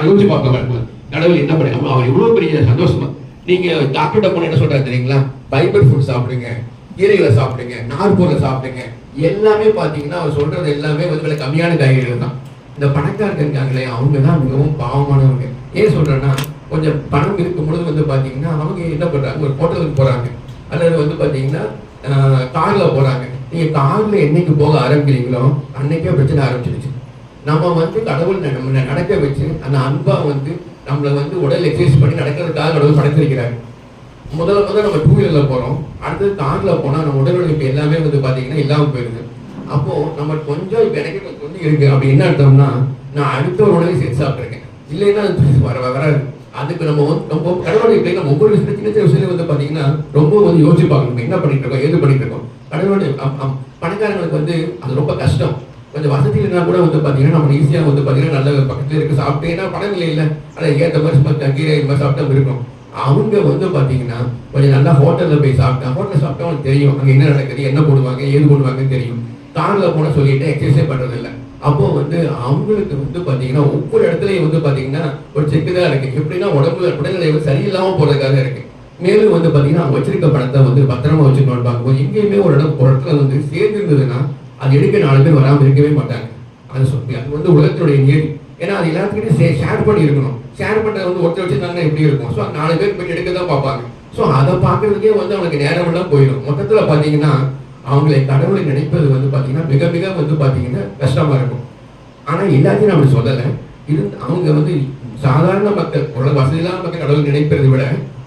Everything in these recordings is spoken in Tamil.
அனுபவிச்சு பார்ப்பவன் கடவுள் என்ன பண்ணி அவர் எவ்வளோ பெரிய சந்தோஷமா நீங்க டாக்டர்கிட்ட போன என்ன சொல்றாரு தெரியுங்களா? ஃபைபர் ஃபுட் சாப்பிடுங்க கீரைகளை சாப்பிடுங்க நார்பூரை சாப்பிடுங்க எல்லாமே பார்த்தீங்கன்னா அவர் சொல்றது எல்லாமே வந்து விலை கம்மியான காய்கறிகள் தான். இந்த பணக்காரங்க இருக்காங்களே அவங்க தான் மிகவும் பாவமானவங்க. ஏன் சொல்றேன்னா கொஞ்சம் பணம் இருக்கும் பொழுது வந்து பார்த்தீங்கன்னா அவங்க என்ன பண்ணுறாங்க ஒரு ஹோட்டலுக்கு போறாங்க. அல்லது வந்து பார்த்தீங்கன்னா காரில் போகிறாங்க போறாங்க. நீங்க என்னைக்கு போக ஆரம்பிக்கிறீங்களோ அன்னைக்கே பிரச்சனை ஆரம்பிச்சிருச்சு. நம்ம வந்து கடவுள் நம்மளை நடக்க வச்சு அந்த அன்பா வந்து நம்மளை வந்து உடல் எக்ஸசைஸ் பண்ணி நடக்கிறதுக்காக கடவுள் படைத்திருக்கிறாங்க முதல்ல முதல்ல நம்ம டூ வீலர்ல போறோம். அடுத்தது கார்ல போனா நம்ம உடல் உழைப்பு எல்லாமே வந்து பாத்தீங்கன்னா இல்லாம போயிருது அப்போ நம்ம கொஞ்சம் இப்ப எனக்கு கொஞ்சம் வந்து இருக்கு அப்படி என்ன அர்த்தம்னா நான் அடுத்த ஒரு உணவை சேர்த்து சாப்பிட்டுருக்கேன். இல்லைன்னா அது வர வராது. அதுக்கு நம்ம ரொம்ப நம்ம கடவுளை இப்படி நம்ம ஒவ்வொரு விஷயத்துல சின்ன சின்ன விஷயத்துல வந்து பாத்தீங்கன்னா ரொம்ப வந்து யோசிச்சு பார்க்கணும். என்ன பண்ணிட்டு இருக்கோம்? ஏது பண்ணிட்டு இருக்கோம்? கடவுளுடைய பணக்காரங்களுக்கு வந்து அது ரொம்ப கஷ்டம். கொஞ்சம் வசதி இல்லைனா கூட வந்து பார்த்தீங்கன்னா நம்ம ஈஸியாக வந்து பார்த்தீங்கன்னா நல்ல பக்கத்தில் இருக்க. சாப்பிட்டேன்னா படம் பணம் இல்லை ஆனால் ஆனா ஏற்ற மாதிரி சும்மா கீரை மாதிரி சாப்பிட்டா இருக்கும் அவங்க வந்து பார்த்தீங்கன்னா கொஞ்சம் நல்லா ஹோட்டலில் போய் சாப்பிட்டா ஹோட்டலில் சாப்பிட்டா அவங்களுக்கு தெரியும். அங்கே என்ன நடக்குது என்ன போடுவாங்க ஏது போடுவாங்கன்னு தெரியும். காரில் போன சொல்லிட்டு எக்ஸசைஸ் பண்ணுறதில்ல அப்போ வந்து அவங்களுக்கு வந்து பார்த்தீங்கன்னா ஒவ்வொரு இடத்துலையும் வந்து பார்த்தீங்கன்னா ஒரு செக்கு தான் இருக்குது எப்படின்னா உடம்புல உடல்நிலை வந்து சரியில்லாமல் போகிறதுக்காக இருக்குது மேலும் வந்து பார்த்தீங்கன்னா அவங்க வச்சிருக்க பணத்தை வந்து பத்திரமா வச்சுக்கணும்னு பார்க்கும்போது எங்கேயுமே ஒரு இடம் ஒரு இடத்துல வந்து சேர்ந்துருந்ததுன்னா அது எடுக்க நாலு பேர் வராமல் இருக்கவே மாட்டாங்க. அது சொல்லி அது வந்து உலகத்தினுடைய நியதி. ஏன்னா அது எல்லாத்துக்கிட்டையும் ஷேர் பண்ணி இருக்கணும் ஷேர் பண்ணுறது வந்து ஒருத்தர் வச்சுருந்தாங்கன்னா எப்படி இருக்கும். ஸோ நாலு பேர் போய் எடுக்க தான் பார்ப்பாங்க. ஸோ அதை பார்க்கறதுக்கே வந்து அவனுக்கு நேரம் எல்லாம் போயிடும். மொத்தத்தில் பார்த்தீங்கன்னா அவங்களை கடவுளை நினைப்பது வந்து பார்த்தீங்கன்னா மிக மிக வந்து பார்த்தீங்கன்னா கஷ்டமாக இருக்கும். ஆனால் எல்லாத்தையும் நம்ம சொல்லலை. இது அவங்க வந்து சாதாரண மக்கள் உலக வசதி இல்லாத மக்கள் கடவுள் நினைப்பதை விட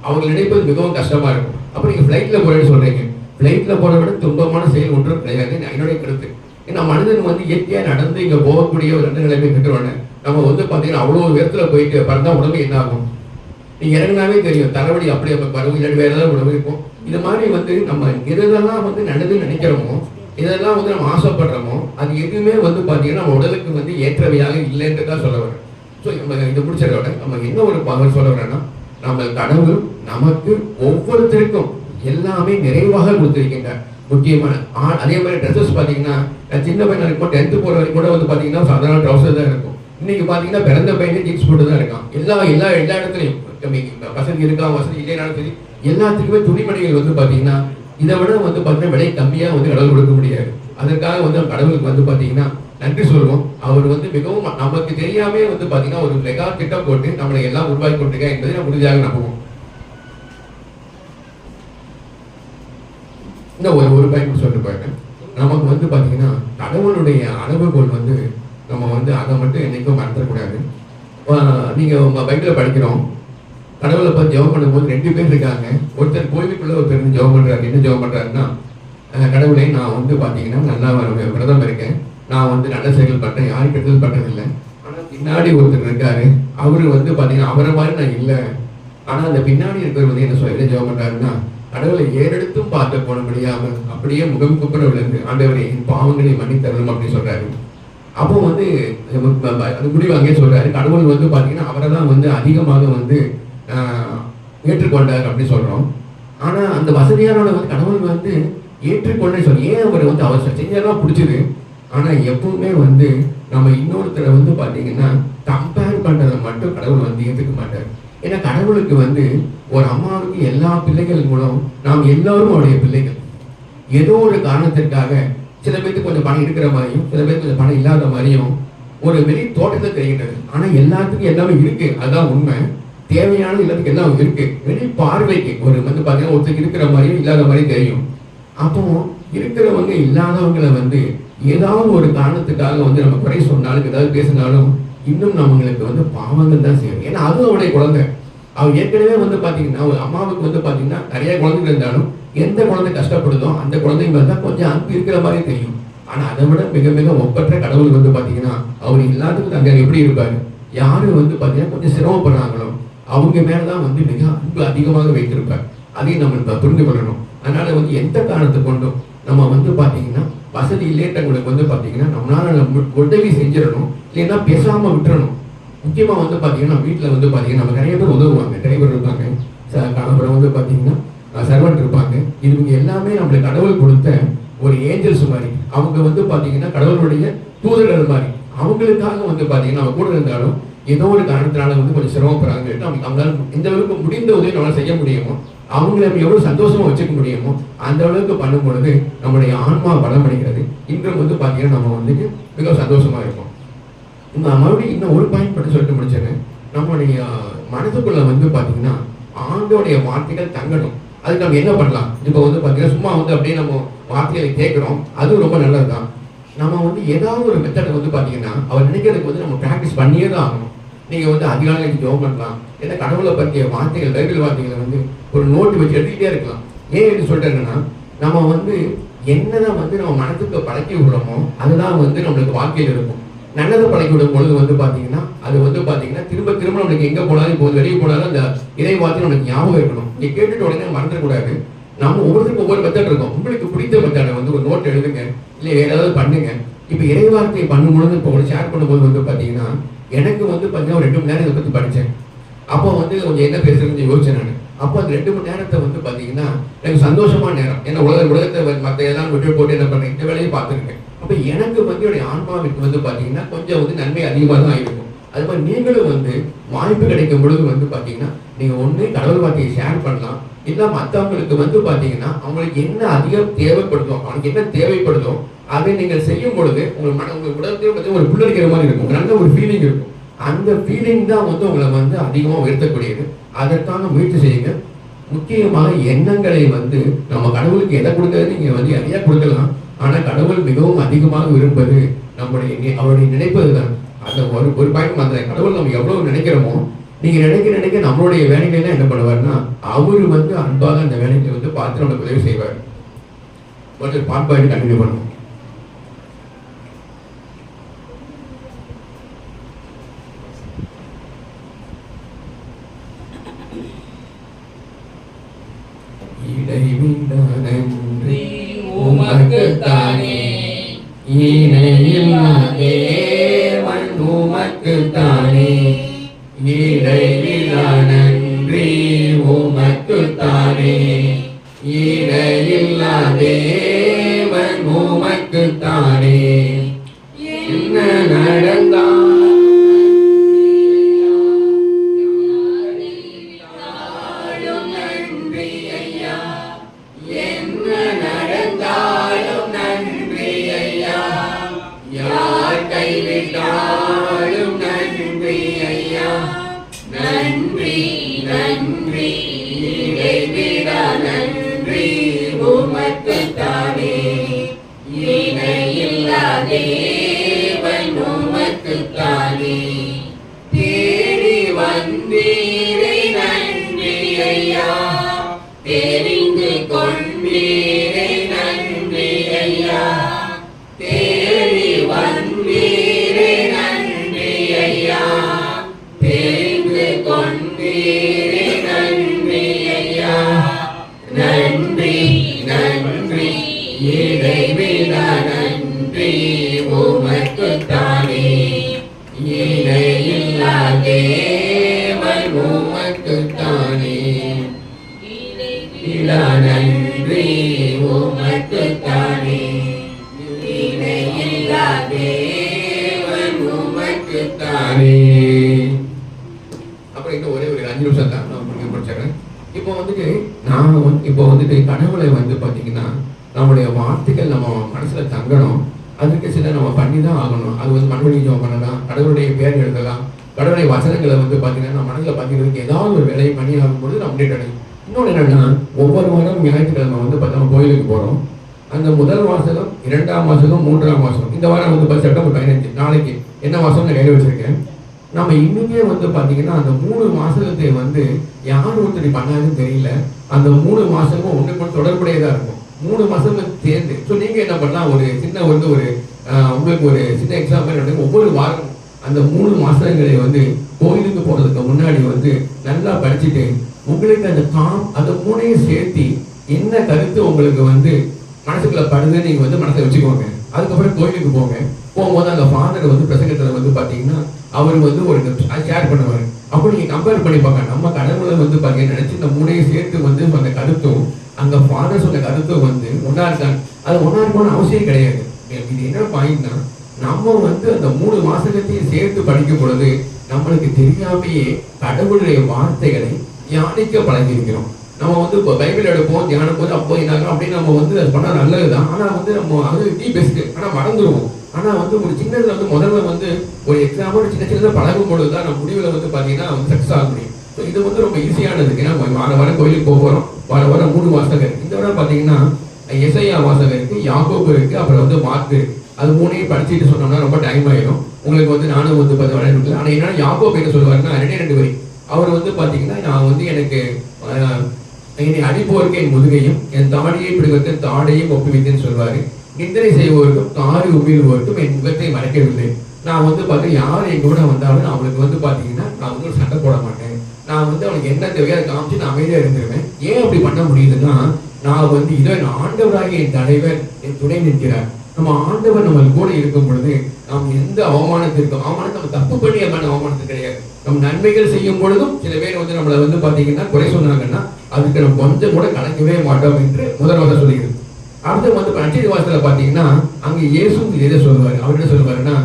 அவங்க நினைப்பது மிகவும் கஷ்டமாக இருக்கும். அப்போ நீங்கள் ஃப்ளைட்டில் போகிறேன்னு சொல்கிறீங்க ஃபிளைட்ல போகிறத விட துன்பமான செயல் ஒன்றும் கிடையாது. என்னுடைய கருத்து. ஏன்னா மனிதன் வந்து இயற்கையாக நடந்து இங்கே போகக்கூடிய ஒரு ரெண்டு நிலைமை இருக்கிறோன்னு நம்ம வந்து பார்த்தீங்கன்னா அவ்வளோ உயரத்தில் போயிட்டு பறந்தால் உடம்பு என்ன ஆகும்? நீங்க இறங்கினாவே தெரியும். தலைவலி அப்படியே பருவம் இல்லாட்டி வேறு ஏதாவது உடம்பு இருக்கும். இது மாதிரி வந்து நம்ம எதெல்லாம் வந்து நல்லதுன்னு நினைக்கிறோமோ இதெல்லாம் வந்து நம்ம ஆசைப்படுறோமோ அது எதுவுமே வந்து பார்த்தீங்கன்னா நம்ம உடலுக்கு வந்து ஏற்றவையாக இல்லைன்னு தான் சொல்ல வரேன். ஸோ நம்ம இதை விட நம்ம என்ன ஒரு பகல் சொல்ல வரேன்னா நம்ம கடவுள் நமக்கு ஒவ்வொருத்தருக்கும் எல்லாமே நிறைவாக கொடுத்திருக்கின்றார். முக்கியமான அதே மாதிரி ட்ரெஸ்ஸஸ் பார்த்தீங்கன்னா சின்ன பையனாக இருக்கும் டென்த்து போகிற வரைக்கும் கூட வந்து பார்த்தீங்கன்னா சாதாரண ட்ரௌசர் தான் இருக்கும். இன்னைக்கு பார்த்தீங்கன்னா பிறந்த பையனே ஜீன்ஸ் போட்டு தான் இருக்கான். எல்லா எல்லா எல்லா இடத்துலையும். வசதி இருக்கா வசதி இல்லைனாலும் சரி எல்லாத்துக்குமே துணிமணிகள் வந்து பார்த்தீங்கன்னா இதை விட வந்து பார்த்தீங்கன்னா விலை கம்மியாக வந்து கடவுள் கொடுக்க முடியாது. அதற்காக வந்து கடவுளுக்கு வந்து பார்த்தீங்கன்னா நன்றி சொல்வோம் அவர் வந்து மிகவும் நமக்கு தெரியாமே வந்து பார்த்தீங்கன்னா ஒரு மெகா திட்டம் போட்டு நம்மளை எல்லாம் உருவாக்கி கொண்டிருக்கா என்பதை நம்ம உறுதியாக நம்புவோம். இந்த ஒரு ஒரு பாயிண்ட் சொல்லிட்டு போயிட்டேன் நமக்கு வந்து பார்த்தீங்கன்னா கடவுளுடைய அளவுகோல் வந்து நம்ம வந்து அதை மட்டும் என்றைக்கும் மறந்துடக்கூடாது. நீங்கள் உங்கள் பைக்கில் படிக்கிறோம். கடவுளை பார்த்து ஜெபம் பண்ணும்போது ரெண்டு பேர் இருக்காங்க. ஒருத்தர் கோயிலுக்குள்ள ஒருத்தர் இருந்து ஜெபம் பண்ணுறாரு என்ன ஜெபம் பண்ணுறாருன்னா கடவுளை நான் வந்து பார்த்தீங்கன்னா நல்லா விரதம் இருக்கேன். நான் வந்து நல்ல செயல் பண்றேன். யாரும் கெடுதல் பட்டதில்லை ஆனால் பின்னாடி ஒருத்தர் இருக்காரு. அவர் வந்து பார்த்தீங்கன்னா அவரை மாதிரி நான் இல்லை. ஆனால் அந்த பின்னாடி இருக்கிறவர் வந்து என்ன சொல்ல என்ன ஜெபம் பண்ணுறாருன்னா கடவுளை ஏறெடுத்தும் பார்க்க போன முடியாமல் அப்படியே முகம் குப்புற விழுந்து ஆண்டவரை என் பாவங்களை மன்னித்தரணும் அப்படின்னு சொல்றாரு. அப்போ வந்து அது முடிவாங்கே சொல்றாரு. கடவுள் வந்து பாத்தீங்கன்னா அவரை தான் வந்து அதிகமாக வந்து ஏற்றுக்கொண்டார் அப்படின்னு சொல்றோம். ஆனா அந்த வசதியானோட வந்து கடவுள் வந்து ஏற்றுக்கொண்டே சொல்லி ஏன் அவர் வந்து அவர் செஞ்சதெல்லாம் பிடிச்சது? ஆனா எப்பவுமே வந்து நம்ம இன்னொருத்தரை வந்து பாத்தீங்கன்னா கம்பேர் பண்றதை மட்டும் கடவுள் வந்து ஏற்றுக்க மாட்டார். ஏன்னா கடவுளுக்கு வந்து ஒரு அம்மாவுக்கு எல்லா பிள்ளைகள் மூலம் நாம் எல்லாரும் அவருடைய பிள்ளைகள். ஏதோ ஒரு காரணத்திற்காக சில பேருக்கு கொஞ்சம் பணம் இருக்கிற மாதிரியும் சில பேருக்கு கொஞ்சம் பணம் இல்லாத மாதிரியும் ஒரு வெளி தோட்டத்தை தெரிகின்றது. ஆனால் எல்லாத்துக்கும் எல்லாமே இருக்கு. அதுதான் உண்மை. தேவையான எல்லாத்துக்கும் எல்லாம் இருக்கு. வெளி பார்வைக்கு ஒரு வந்து பார்த்தீங்கன்னா ஒருத்தருக்கு இருக்கிற மாதிரியும் இல்லாத மாதிரியும் தெரியும். அப்போ இருக்கிறவங்க இல்லாதவங்களை வந்து ஏதாவது ஒரு காரணத்துக்காக வந்து நம்ம குறை சொன்னாலும் ஏதாவது பேசினாலும் இன்னும் நம்மளுக்கு வந்து பாவங்கள் தான் செய்யணும் ஏன்னா அது அவருடைய குழந்தை. அவர் ஏற்கனவே வந்து பார்த்தீங்கன்னா ஒரு அம்மாவுக்கு வந்து பார்த்தீங்கன்னா நிறைய குழந்தைகள் இருந்தாலும் எந்த குழந்தை கஷ்டப்படுதோ அந்த குழந்தைங்க வந்தா கொஞ்சம் அன்பு இருக்கிற மாதிரி தெரியும். ஆனால் அதை விட மிக மிக ஒப்பற்ற கடவுள் வந்து பார்த்தீங்கன்னா அவர் எல்லாத்துக்கும் அங்கே எப்படி இருப்பாரு? யாரு வந்து பார்த்தீங்கன்னா கொஞ்சம் சிரமப்படுறாங்களோ அவங்க மேலதான் வந்து மிக அன்பு அதிகமாக வைத்திருப்பார். அதையும் நம்ம புரிந்து கொள்ளணும். அதனால வந்து எந்த காரணத்தை கொண்டும் நம்ம வந்து பார்த்தீங்கன்னா வசதி இல்லேட்டவங்களுக்கு வந்து பார்த்தீங்கன்னா நம்மளால உதவி செஞ்சிடணும் இல்லைன்னா பேசாமல் விட்டுறணும். முக்கியமாக வந்து பார்த்தீங்கன்னா வீட்டில் வந்து பார்த்தீங்கன்னா நம்ம நிறைய பேர் உதவுவாங்க. டிரைவர் இருப்பாங்க. ச- அப்புறம் வந்து பார்த்தீங்கன்னா சர்வன்ட் இருப்பாங்க. இவங்க எல்லாமே நம்மளுக்கு கடவுள் கொடுத்த ஒரு ஏஞ்சல்ஸ் மாதிரி. அவங்க வந்து பார்த்தீங்கன்னா கடவுளுடைய தூதர்கள் மாதிரி. அவங்களுக்காக வந்து பார்த்தீங்கன்னா அவங்க கூட இருந்தாலும் ஏதோ ஒரு காரணத்தினால வந்து கொஞ்சம் சிரமப்படுறாங்க அவங்க அவங்களால எந்த அளவுக்கு முடிந்த உதவி நம்மளால் செய்ய முடியுமோ அவங்கள நம்ம எவ்வளோ சந்தோஷமாக வச்சுக்க முடியுமோ அந்த அளவுக்கு பண்ணும் பொழுது நம்மளுடைய ஆன்மா பலமடைகிறது. இன்றும் வந்து பார்த்தீங்கன்னா நம்ம வந்துட்டு மிக சந்தோஷமாக இருப்போம். இந்த மறுபடியும் இன்னும் ஒரு பாயிண்ட் மட்டும் சொல்லிட்டு முடிச்சேன் நம்மளுடைய மனதுக்குள்ள வந்து பார்த்தீங்கன்னா ஆண்டோடைய வார்த்தைகள் தங்கணும் அதுக்கு நம்ம என்ன பண்ணலாம்? இப்போ வந்து பார்த்தீங்கன்னா சும்மா வந்து அப்படியே நம்ம வார்த்தைகளை கேட்குறோம். அதுவும் ரொம்ப நல்லது தான் நம்ம வந்து ஏதாவது ஒரு மெத்தடை வந்து பார்த்தீங்கன்னா அவர் நினைக்கிறதுக்கு வந்து நம்ம ப்ராக்டிஸ் பண்ணியே தான் ஆகணும். நீங்கள் வந்து அதிகாலையில் ஜோம் பண்ணலாம். ஏன்னா கடவுளை பற்றிய வார்த்தைகள் பைபிள் வார்த்தைகளை வந்து ஒரு நோட்டு வச்சு எழுதிக்கிட்டே இருக்கலாம். ஏன் என்று சொல்லிட்டேங்கன்னா நம்ம வந்து என்னதான் வந்து நம்ம மனத்துக்கு பழக்கி விடுறோமோ அதுதான் வந்து நம்மளுக்கு வாழ்க்கையில் இருக்கும். நல்லதை பழக்கி விடும் பொழுது வந்து பார்த்தீங்கன்னா அது வந்து பார்த்தீங்கன்னா திரும்ப திரும்ப நம்மளுக்கு எங்கே போனாலும் இப்போ வெளியே போனாலும் அந்த இதை பார்த்து நம்மளுக்கு ஞாபகம் இருக்கணும். நீ கேட்டுட்டு உடனே மறந்துடக்கூடாது. நம்ம ஒவ்வொருத்தருக்கும் ஒவ்வொரு மெத்தட் இருக்கும். உங்களுக்கு பிடித்த மெத்தடை வந்து ஒரு நோட் எழுதுங்க. இல்லை வேற ஏதாவது பண்ணுங்க. இப்போ இறை வார்த்தையை பண்ணும்பொழுது இப்போ ஒரு ஷேர் பண்ணும்போது வந்து பார்த்தீங்கன்னா எனக்கு வந்து பார்த்தீங்கன்னா ஒரு ரெண்டு மணி நேரம் இதை பற்றி படித்தேன் அப்போ வந்து கொஞ்சம் என்ன பேசுறதுன்னு யோசிச்சேன் நான். அப்போ அந்த ரெண்டு மணி நேரத்தை வந்து பார்த்தீங்கன்னா எனக்கு சந்தோஷமான நேரம். ஏன்னா உலக உலகத்தை மற்ற எல்லாம் விட்டு போட்டு என்ன பண்ணேன்? இந்த வேலையை பார்த்துருக்கேன் அப்போ எனக்கு வந்து என்னுடைய ஆன்மாவிற்கு வந்து பார்த்தீங்கன்னா கொஞ்சம் வந்து நன்மை அதிகமாக தான் இருக்கும். அது மாதிரி நீங்களும் வந்து வாய்ப்பு கிடைக்கும் பொழுது வந்து பார்த்தீங்கன்னா நீங்கள் ஒன்று கடவுள் வார்த்தையை ஷேர் பண்ணலாம். இல்லை மற்றவங்களுக்கு வந்து பார்த்தீங்கன்னா அவங்களுக்கு என்ன அதிகம் தேவைப்படுதோ அவனுக்கு என்ன தேவைப்படுதோ அதை நீங்கள் செய்யும் பொழுது உங்கள் மன உங்கள் உடம்பே வந்து ஒரு புல்லரிக்கிற மாதிரி இருக்கும். நல்ல ஒரு ஃபீலிங் இருக்கும். அந்த ஃபீலிங் தான் வந்து உங்களை வந்து அதிகமாக உயர்த்தக்கூடியது. அதற்கான முயற்சி செய்யுங்க. முக்கியமாக எண்ணங்களை வந்து நம்ம கடவுளுக்கு எதை கொடுக்கறது நீங்கள் வந்து நிறைய கொடுக்கலாம். ஆனால் கடவுள் மிகவும் அதிகமாக விரும்புவது நம்முடைய நி- அவருடைய நினைப்பது தான். அந்த ஒரு ஒரு பாயிண்ட் அந்த கடவுள் நம்ம எவ்வளோ நினைக்கிறோமோ நீங்கள் நினைக்க நினைக்க நம்மளுடைய வேலைகள்லாம் என்ன பண்ணுவார்னா அவர் வந்து அன்பாக அந்த வேலைகளை வந்து பார்த்து நம்மளுக்கு உதவி செய்வார். ஒருத்தர் பாட் கண்டினியூ பண்ணுவோம். இடைவிட நன்றி உமக்குத்தானே இணையில்லா தேவன் உமக்குத்தானே இடைவிட நன்றி உமக்குத்தானே இடையில்லா தேவன் உமக்குத்தானே என்ன தானே பார்த்தீங்கன்னா நம்முடைய வார்த்தைகள் நம்ம மனசில் தங்கணும். அதுக்கு சில நம்ம பண்ணி தான் ஆகணும். அது வந்து மறுபடி ஜெபம் பண்ணலாம் கடவுளுடைய பேர் எழுதலாம் கடவுளுடைய வசனங்களை வந்து பார்த்தீங்கன்னா நம்ம மனதில் பார்த்துக்கிறதுக்கு ஏதாவது ஒரு வேலையை பண்ணி ஆகும்போது நம்ம அப்டேட் அடையும். இன்னொன்று என்னன்னா ஒவ்வொரு வாரம் ஞாயிற்றுக்கிழமை வந்து பார்த்தா கோயிலுக்கு போகிறோம் அந்த முதல் மாதம் இரண்டாம் மாதம் மூன்றாம் மாதம் இந்த வாரம் வந்து பார்த்தா செப்டம்பர் பதினஞ்சு நாளைக்கு. என்ன மாதம்னு நான் கையில் வச்சிருக்கேன். நம்ம இன்னுமே வந்து பார்த்தீங்கன்னா அந்த மூணு மாசத்தை வந்து யார் ஒருத்தர் பண்ணாதுன்னு தெரியல. அந்த மூணு மாசமும் உங்களுக்கு தொடர்புடையதாக இருக்கும். மூணு மாசம் சேர்ந்து. ஸோ நீங்கள் என்ன பண்ணலாம்? ஒரு சின்ன வந்து ஒரு உங்களுக்கு ஒரு சின்ன எக்ஸாம்பிள் நடக்கும் ஒவ்வொரு வாரம் அந்த மூணு மாசங்களை வந்து கோயிலுக்கு போகிறதுக்கு முன்னாடி வந்து நல்லா படிச்சுட்டு உங்களுக்கு அந்த காம் அந்த மூணையும் சேர்த்து என்ன கருத்து உங்களுக்கு வந்து மனசுக்குள்ள படுதுன்னு நீங்கள் வந்து மனசை வச்சுக்கோங்க. அதுக்கப்புறம் கோயிலுக்கு போங்க. போகும்போது அந்த ஃபாதர் வந்து பிரசங்கத்தில் வந்து பாத்தீங்கன்னா அவர் வந்து ஒரு ஷேர் பண்ணுவார். அப்போ நீங்கள் கம்பேர் பண்ணி பார்க்க நம்ம கடவுளை வந்து பாத்தீங்கன்னா நினைச்சு இந்த மூணையும் சேர்த்து வந்து அந்த கருத்தும் அங்க ஃபாதர் சொன்ன கருத்தும் வந்து ஒன்றா இருக்காங்க அது ஒன்றா இருக்கணும்னு அவசியம் கிடையாது. இது என்ன பாயிண்ட்னா நம்ம வந்து அந்த மூணு வாசகத்தையும் சேர்த்து படிக்கும் பொழுது நம்மளுக்கு தெரியாமையே கடவுளுடைய வார்த்தைகளை தியானிக்க பழகியிருக்கிறோம். நம்ம வந்து இப்போ பைபிள் எடுப்போம் தியானம் போது அப்போ என்னாகும் அப்படின்னு நம்ம வந்து அது பண்ணால் நல்லதுதான். ஆனால் வந்து நம்ம அது டீ பெஸ்ட் ஆனால் மறந்துடுவோம் ஆனால் வந்து ஒரு சின்னதில் வந்து முதல்ல வந்து ஒரு எக்ஸாம்பிள் சின்ன சின்னதாக பழகும் பொழுது தான் நம்ம முடிவில் வந்து பார்த்தீங்கன்னா வந்து சக்ஸஸ் ஆக முடியும். ஸோ இது வந்து ரொம்ப ஈஸியானது ஏன்னா வார வாரம் கோயிலுக்கு போக போகிறோம் வார வாரம் மூணு வாசகர். இந்த வாரம் பார்த்தீங்கன்னா எஸ்ஐயா வாசகம் இருக்குது யாக்கோபு இருக்குது அப்புறம் வந்து மார்க் அது மூணையும் படிச்சுட்டு சொன்னோம்னா ரொம்ப டைம் ஆயிடும். உங்களுக்கு வந்து நானும் வந்து பார்த்து வளர்ந்துக்கல ஆனால் என்ன யாக்கோபு என்ன சொல்லுவாருன்னா ரெண்டே ரெண்டு வரி. அவர் வந்து பார்த்தீங்கன்னா நான் வந்து எனக்கு என்னை அடிப்போருக்கு என் முதுகையும் என் தாடியை பிடிவத்தின் தாடையும் ஒப்புவித்தேன்னு சொல்வாரு. நிந்தனை செய்வோருக்கும் தாடி உமிழ்வோருக்கும் என் முகத்தை மறைக்கவில்லை. நான் வந்து பார்த்தீங்கன்னா யார் என் கூட வந்தாலும் அவளுக்கு வந்து பார்த்தீங்கன்னா நான் வந்து ஒரு சண்டை போட மாட்டேன். நான் வந்து அவனுக்கு என்ன தேவையோ அதை காமிச்சு நான் அமைதியாக இருந்துருவேன். ஏன் அப்படி பண்ண முடியுதுன்னா நான் வந்து இதோ என் ஆண்டவராகிய என் தலைவர் என் துணை நிற்கிறார். நம்ம ஆண்டவர் நம்ம கூட இருக்கும் பொழுது நாம் எந்த அவமானத்திற்கும் அவமானத்தை நம்ம தப்பு பண்ணி அவமான அவமானத்து கிடையாது. நம்ம நன்மைகள் செய்யும் பொழுதும் சில பேர் வந்து நம்மளை வந்து பார்த்தீங்கன்னா குறை சொன்னாங்கன்னா அதுக்கு நம்ம கொஞ்சம் கூட கலக்கவே மாட்டோம் என்று முதல் முதல் சொல்லுகிறது அடுத்து வந்து நச்சரி வாசத்துல பார்த்தீங்கன்னா அங்க இயேசு எதை சொல்லுவாரு? அவர் என்ன சொல்லுவாருன்னா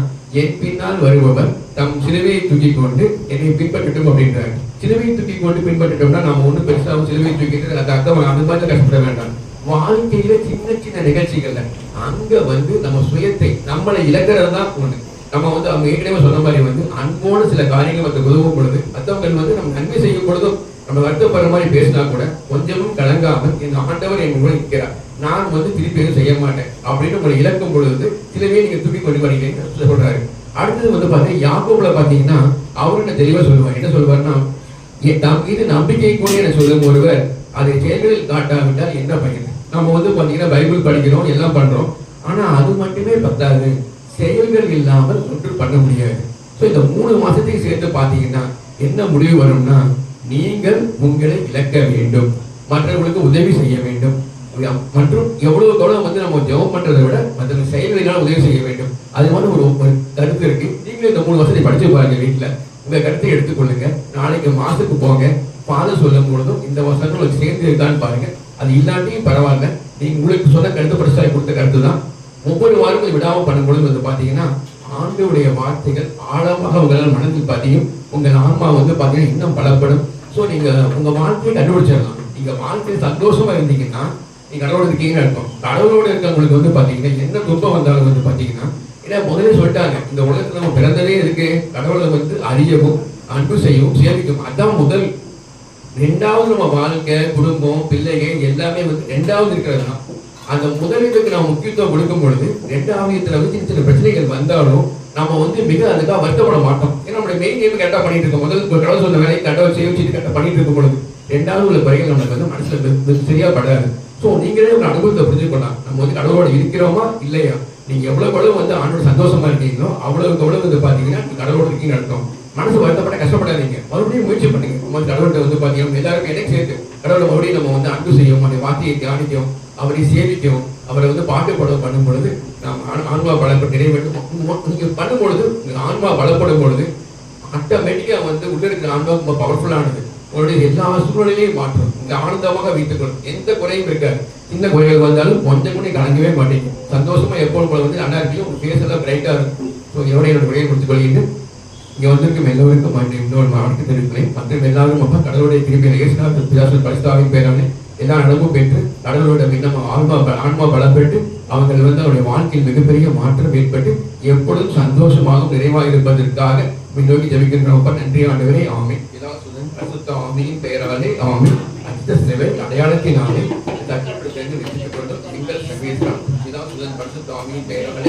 என் பின்னால் வருபவர் தம் சிலுவையை தூக்கி கொண்டு என்னை பின்பற்றட்டும் அப்படின்றார். சிலுவையை தூக்கி கொண்டு பின்பற்றட்டோம்னா நம்ம ஒன்றும் பெருசாக சிலுவையை தூக்கிட்டு அது அர்த்தம் அந்த மாதிரி கஷ்டப்பட வேண்டாம். வாழ்க்கையில சின்ன சின்ன நிகழ்ச்சிகள்ல அங்க வந்து நம்ம சுயத்தை நம்மளை இழக்கிறது தான் ஒண்ணு. நம்ம வந்து அவங்க ஏற்கனவே சொன்ன மாதிரி வந்து அன்போடு சில காரியங்கள் வந்து உதவும் பொழுது மற்றவங்க வந்து நம்ம நன்மை செய்யும் பொழுதும் நம்ம வருத்தப்படுற மாதிரி பேசினா கூட கொஞ்சமும் கலங்காமல் என் ஆண்டவர் என் கூட நிற்கிறார். நான் வந்து திருப்பி எதுவும் செய்ய மாட்டேன் அப்படின்னு உங்களை இழக்கும் பொழுது சிலவே நீங்க துப்பி கொண்டு வரீங்கன்னு சொல்றாரு. அடுத்தது வந்து பார்த்தீங்கன்னா யாக்கோபுல பார்த்தீங்கன்னா அவர் என்ன தெளிவா சொல்லுவார்? என்ன சொல்லுவாருன்னா என் தம் மீது நம்பிக்கை கூட என சொல்லும் ஒருவர் அதை செயல்களில் காட்டாவிட்டால் என்ன பயன்? நம்ம வந்து பார்த்தீங்கன்னா பைபிள் படிக்கிறோம் எல்லாம் பண்றோம். ஆனால் அது மட்டுமே பத்தாது. செயல்கள் இல்லாமல் ஒன்று பண்ண முடியாது. ஸோ இந்த மூணு மாதத்தையும் சேர்த்து பார்த்தீங்கன்னா என்ன முடிவு வரும்னா நீங்கள் உங்களை இழக்க வேண்டும். மற்றவர்களுக்கு உதவி செய்ய வேண்டும். மற்றும் எவ்வளவு எவ்வளவு வந்து நம்ம ஜெபம் பண்றதை விட மற்ற செயல்களினால் உதவி செய்ய வேண்டும். அது மாதிரி ஒரு ஒரு கருத்து இருக்கு. நீங்களும் இந்த மூணு வருஷத்தை படிச்சு பாருங்க வீட்டுல உங்க கருத்தை எடுத்துக்கொள்ளுங்க. நாளைக்கு மாசுக்கு போங்க. பாதை சொல்லும் பொழுதும் இந்த வருஷங்கள் சேர்ந்து இருக்கான்னு பாருங்க. அது இல்லாட்டியும் பரவாயில்ல. நீங்கள் உங்களுக்கு சொன்ன கருத்து பரிசாய் கொடுத்த கருத்து தான். ஒவ்வொரு வாரங்களும் விடாமல் பண்ணும்பொழுது வந்து பார்த்தீங்கன்னா ஆண்டுடைய வார்த்தைகள் ஆழமாக உங்களால் மனதில் பதியும். உங்கள் ஆன்மா வந்து பார்த்தீங்கன்னா இன்னும் பலப்படும். ஸோ நீங்கள் உங்கள் வாழ்க்கையை கண்டுபிடிச்சிடலாம். நீங்கள் வாழ்க்கையில் சந்தோஷமாக இருந்தீங்கன்னா நீங்கள் கடவுளோட இருக்கீங்கன்னு அர்த்தம் கடவுளோட இருக்கவங்களுக்கு வந்து பார்த்தீங்கன்னா என்ன துன்பம் வந்தாலும் வந்து பார்த்தீங்கன்னா ஏன்னா முதலே சொல்லிட்டாங்க இந்த உலகத்தில் நம்ம பிறந்ததே இருக்கு. கடவுளை வந்து அறியவும் அன்பு செய்யவும் சேமிக்கும் அதுதான் முதல் ரெண்டாவது நம்ம வாழ்க்கை குடும்பம் பிள்ளைகள் எல்லாமே வந்து ரெண்டாவது இருக்கிறது தான் அந்த முதலீட்டுக்கு நம்ம முக்கியத்துவம் கொடுக்கும் பொழுது ரெண்டாவது இதில் வந்து சின்ன சின்ன பிரச்சனைகள் வந்தாலும் நம்ம வந்து மிக அதுக்காக வருத்தப்பட மாட்டோம். ஏன்னா நம்மளுடைய மெயின் கேம் கரெக்டாக பண்ணிட்டு இருக்கோம். முதல் கடவுள் சொன்ன வேலையை கடவுள் வச்சுட்டு கரெக்டாக பண்ணிட்டு இருக்கும் பொழுது ரெண்டாவது உள்ள பறைகள் நம்மளுக்கு வந்து மனசில் சரியாக சரியா படாது. ஸோ நீங்களே ஒரு அனுபவத்தை புரிஞ்சுக்கலாம் நம்ம வந்து கடவுளோட இருக்கிறோமா? இல்லையா? நீங்கள் எவ்வளோ எவ்வளோ வந்து ஆண்டோட சந்தோஷமா இருக்கீங்களோ அவ்வளோக்கு எவ்வளோ வந்து பார்த்தீங்கன்னா கடவுளோட இருக்கீங்க அர்த்தம். மனசு வருத்தப்பட கஷ்டப்படாதீங்க. மறுபடியும் முயற்சி பண்ணுங்க. நம்ம கடவுள்கிட்ட வந்து பார்த்தீங்கன்னா எல்லாருமே எனக்கு சேர்த்து கடவுளை மறுபடியும் நம்ம வந்து அன்பு செய்யும் அந்த வார்த்தையை தியானிக்கும் அவரை சேவிக்கும் அவரை வந்து பாட்டு படம் பண்ணும் பொழுது நாம் ஆன்மா பலப்பட்டு நிறைவேற்றும். நீங்கள் பண்ணும் பொழுது உங்கள் ஆன்மா பலப்படும் பொழுது ஆட்டோமேட்டிக்காக வந்து உள்ள இருக்கிற ஆன்மா ரொம்ப பவர்ஃபுல்லானது உங்களுடைய எல்லா சூழ்நிலையும் மாற்றும். இங்க ஆனந்தமாக வைத்துக்கொள்ளும். எந்த குறையும் இருக்காது. சின்ன குறைகள் வந்தாலும் கொஞ்சம் கூட கலங்கவே மாட்டீங்க. சந்தோஷமா எப்போது போல வந்து நல்லா இருக்கீங்க. உங்க ஃபேஸ் எல்லாம் பிரைட்டா இருக்கும். ஸோ இதோட என்னோட குறையை முடித்துக் கொள்கிறேன் இங்கே வந்திருக்கும் எல்லோருக்கும் மாட்டேன் இன்னொரு மாவட்டத்தை இருக்கிறேன் மற்றும் எல்லாரும் அப்போ கடவுளுடைய திரும்பிய இயேசுநாத பிதாசன் பரிசுத்தாவின் பேரானே எல்லா நடமும் பெற்று கடவுளோட நம்ம ஆன்மா ஆன்மா பலம் பெற்று அவங்கள் வந்து அவருடைய வாழ்க்கையில் மிகப்பெரிய மாற்றம் ஏற்பட்டு எப்பொழுதும் சந்தோஷமாகவும் நிறைவாக இருப்பதற்காக முன்னோக்கி ஜெபிக்கின்றோம் நன்றி ஆண்டவரே ஆமை பிதாசுதன் பரிசுத்த ஆவியின் பெயராலே ஆமை அச்சித சேவை அடையாளத்தினாலே தக்கப்படுத்தி வெற்றிட்டுக் கொண்டு எங்கள் சர்வீஸ் பிதாசுதன் பரிசுத்த ஆமையின் பெயராலே